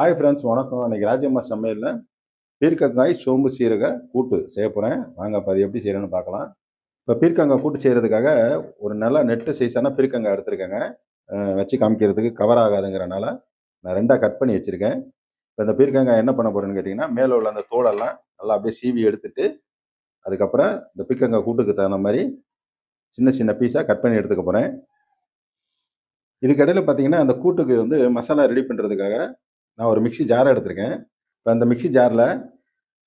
Hi friends வணக்கம். இன்றைக்கி ராஜம்மா சமையலில் பீர்க்கங்காய் சோம்பு சீரக கூட்டு செய்ய போகிறேன் வாங்க அப்போ அது எப்படி செய்கிறேன்னு பார்க்கலாம். இப்போ பீர்க்கங்காய் கூட்டு செய்கிறதுக்காக ஒரு நல்ல நெட்டு சைஸான பீர்க்கங்காய் எடுத்திருக்கேங்க. வச்சு காமிக்கிறதுக்கு கவர் ஆகாதுங்கிறனால நான் ரெண்டாக கட் பண்ணி வச்சுருக்கேன். இப்போ இந்த பீர்க்கங்காய் என்ன பண்ண போகிறேன்னு கேட்டிங்கன்னா மேலே உள்ள அந்த தோலெல்லாம் நல்லா அப்படியே சீவி எடுத்துட்டு அதுக்கப்புறம் இந்த பீர்க்கங்காய் கூட்டுக்கு தகுந்த மாதிரி சின்ன சின்ன பீஸாக கட் பண்ணி எடுத்துக்க போகிறேன் இதுக்கடையில் பார்த்தீங்கன்னா அந்த கூட்டுக்கு வந்து மசாலா ரெடி பண்ணுறதுக்காக நான் ஒரு மிக்ஸி ஜார் எடுத்திருக்கேன். இப்போ அந்த மிக்ஸி ஜாரில்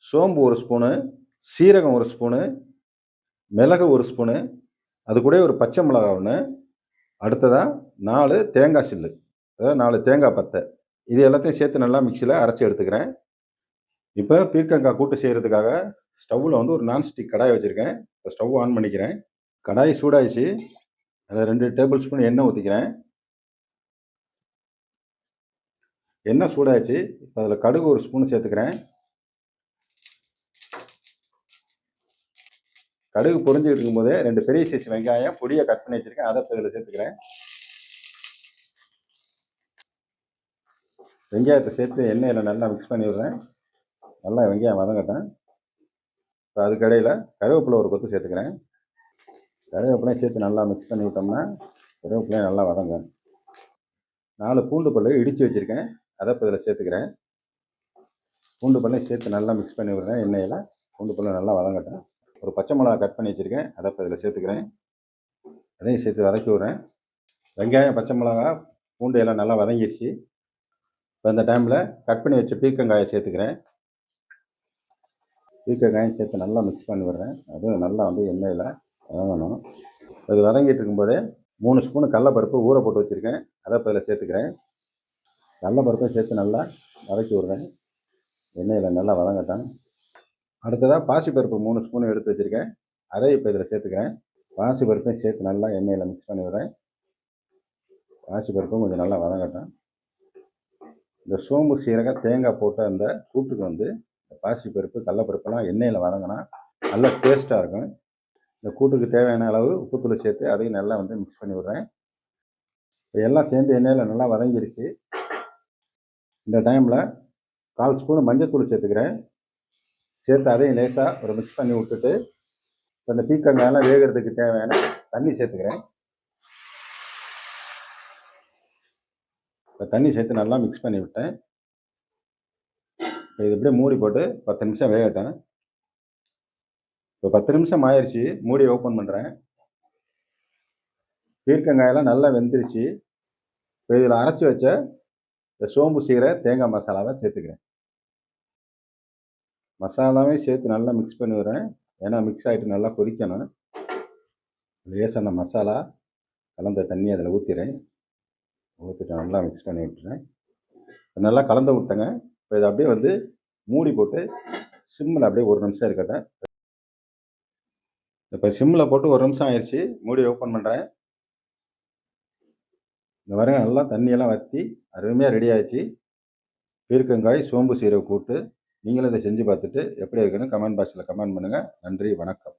சோம்பு ஒரு ஸ்பூனு சீரகம் ஒரு ஸ்பூனு மிளகு ஒரு ஸ்பூனு அது கூட ஒரு பச்சை மிளகா ஒன்று அடுத்ததாக நாலு தேங்காய் சில்லு. அதாவது நாலு தேங்காய் பத்தை. இது எல்லாத்தையும் சேர்த்து நல்லா மிக்சியில் அரைச்சி எடுத்துக்கிறேன். இப்போ பீர்க்கங்காய் கூட்டு செய்கிறதுக்காக ஸ்டவ்வில் வந்து ஒரு நான்ஸ்டிக் கடாய் வச்சுருக்கேன். இப்போ ஸ்டவ் ஆன் பண்ணிக்கிறேன். கடாய் சூடாயிடுச்சு. அதில் ரெண்டு டேபிள் ஸ்பூன் எண்ணெய் ஊற்றிக்கிறேன் எண்ணெய் சூடாச்சு இப்போ அதில் கடுகு ஒரு ஸ்பூன் சேர்த்துக்கிறேன். கடுகு பொறிஞ்சிக்கிட்டு இருக்கும்போதே ரெண்டு பெரிய சைஸ் வெங்காயம் பொடியை கட் பண்ணி வச்சுருக்கேன். அதை இப்போ இதில் சேர்த்துக்கிறேன். வெங்காயத்தை சேர்த்து எண்ணெயில் நல்லா மிக்ஸ் பண்ணி விடுறேன். நல்லா வெங்காயம் வதங்கட்டேன் இப்போ அதுக்கடையில் கருவேப்பிலை ஒரு கொத்து சேர்த்துக்கிறேன். கருவேப்பிலையும் சேர்த்து நல்லா மிக்ஸ் பண்ணி விட்டோம்னா கருவேப்பிலையும் நல்லா வதங்க நாலு பூண்டு பல்லு இடித்து வச்சுருக்கேன். அதை இப்போ இதில் சேர்த்துக்கிறேன். பூண்டு பல்லையும் சேர்த்து நல்லா மிக்ஸ் பண்ணி விடுறேன். எண்ணெயில் பூண்டு பல்லு நல்லா வதங்கட்டும். ஒரு பச்சை மிளகா கட் பண்ணி வச்சுருக்கேன். அதை இப்போ இதில் சேர்த்துக்கிறேன். அதையும் சேர்த்து வதக்கி விட்றேன். வெங்காயம் பச்சை மிளகா பூண்டு எல்லாம் நல்லா வதங்கிடுச்சு இப்போ இந்த டைமில் கட் பண்ணி வச்ச பீர்க்கங்காயை சேர்த்துக்கிறேன். பீர்க்கங்காயம் சேர்த்து நல்லா மிக்ஸ் பண்ணி விடுறேன். அதுவும் நல்லா வந்து எண்ணெயில் வதங்கணும். இது வதங்கிட்டு இருக்கும்போதே மூணு ஸ்பூனு கடலப்பருப்பு ஊற போட்டு வச்சுருக்கேன். அதை இப்போ இதில் சேர்த்துக்கிறேன். கடலப்பருப்பை சேர்த்து நல்லா வதக்கி விட்றேன். எண்ணெயில் நல்லா வதங்கட்டேன் அடுத்ததாக பாசிப்பருப்பு மூணு ஸ்பூன் எடுத்து வச்சுருக்கேன். அதை இப்போ இதில் சேர்த்துக்கிறேன். பாசிப்பருப்பையும் சேர்த்து நல்லா எண்ணெயில் மிக்ஸ் பண்ணி விடுறேன். பாசிப்பருப்பும் கொஞ்சம் நல்லா வதங்கட்டேன் இந்த சோம்பு சீரகம் தேங்காய் போட்ட அந்த கூட்டுக்கு வந்து இந்த பாசிப்பருப்பு கடலப்பருப்பெல்லாம் எண்ணெயில் வதங்கினா நல்லா டேஸ்ட்டாக இருக்கும். இந்த கூட்டுக்கு தேவையான அளவு உப்புத்தூள் சேர்த்து அதையும் நல்லா வந்து மிக்ஸ் பண்ணி விடுறேன். இப்போ எல்லாம் சேர்ந்து எண்ணெயில் நல்லா வதங்கிருச்சு. இந்த டைமில் கால் ஸ்பூன் மஞ்சத்தூள் சேர்த்துக்கிறேன். சேர்த்து அதையும் லேசாக ஒரு மிக்ஸ் பண்ணி விட்டுட்டு அந்த பீக்கங்காயெல்லாம் வேகிறதுக்கு தேவையான தண்ணி சேர்த்துக்கிறேன். இப்போ தண்ணி சேர்த்து நல்லா மிக்ஸ் பண்ணி விட்டேன். இப்போ இது இப்படியே மூடி போட்டு பத்து நிமிஷம் வேகட்டேன் இப்போ பத்து நிமிஷம் ஆயிடுச்சு மூடி ஓப்பன் பண்ணுறேன் பீர்க்கங்காயெல்லாம் நல்லா வெந்துருச்சு. இப்போ இதில் அரைச்சி வச்ச இந்த சோம்பு சீரை தேங்காய் மசாலாவை சேர்த்துக்கிறேன். மசாலாவே சேர்த்து நல்லா மிக்ஸ் பண்ணி விடுறேன். ஏன்னா மிக்ஸ் ஆகிட்டு நல்லா கொதிக்கணும். லேசாக அந்த மசாலா கலந்த தண்ணி அதில் ஊற்றிடுறேன் ஊற்றிட்டு நல்லா மிக்ஸ் பண்ணி விட்டுறேன். நல்லா கலந்து விட்டேங்க. இப்போ இதை அப்படியே வந்து மூடி போட்டு சிம்மில் அப்படியே ஒரு நிமிஷம் இருக்கட்டேன் இப்போ சிம்மில் போட்டு ஒரு நிமிஷம் ஆயிடுச்சு. மூடி ஓப்பன் பண்ணுறேன் இந்த பாருங்க நல்லா தண்ணியெல்லாம் வற்றி அருமையாக ரெடி ஆயிடுச்சு. பீர்க்கங்காய் சோம்பு சீரக கூட்டு நீங்களும் இதை செஞ்சு பார்த்துட்டு எப்படி இருக்குன்னு கமெண்ட் பாக்ஸில் கமெண்ட் பண்ணுங்கள் நன்றி வணக்கம்.